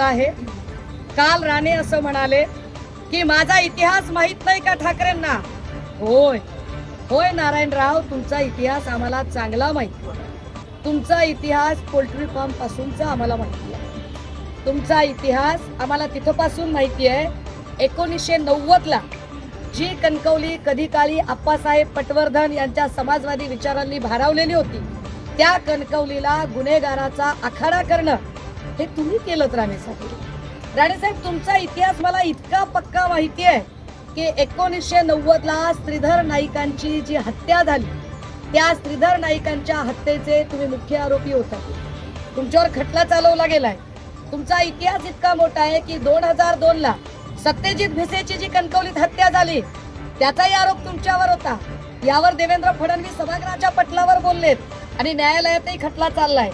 आहे. काल राणे असं म्हणाले की माझा इतिहास माहीत नाही का ठाकरेंना? होय. होय नारायणराव तुमचा इतिहास आम्हाला चांगला माहिती आहे. तुमचा इतिहास पोल्ट्री फार्म पासूनचा आम्हाला माहिती आहे. तुमचा इतिहास आम्हाला तिथपासून माहिती आहे एकोणीसशे नव्वदला. जी कणकवली कधी काळी आप्पासाहेब पटवर्धन यांच्या समाजवादी विचारांनी भारावलेली होती त्या कणकवलीला गुन्हेगाराचा आखाडा करणं हे तुम्ही केलं राणेसाहेब राणेसाहेब तुमचा इतिहास मला इतका पक्का माहिती आहे की एकोणीसशे नव्वदला श्रीधर नाईकांची जी हत्या झाली त्या श्रीधर नाईकांच्या हत्येचे तुम्ही मुख्य आरोपी होता. तुमच्यावर खटला चालवला गेलाय. तुमचा इतिहास इतका मोठा आहे की दोन हजार दोन ला सत्यजित भिसेची जी कणकवलीत हत्या झाली त्याचाही आरोप तुमच्यावर होता. यावर देवेंद्र फडणवीस सभागृहाच्या पटलावर बोललेत आणि न्यायालयातही खटला चाललाय.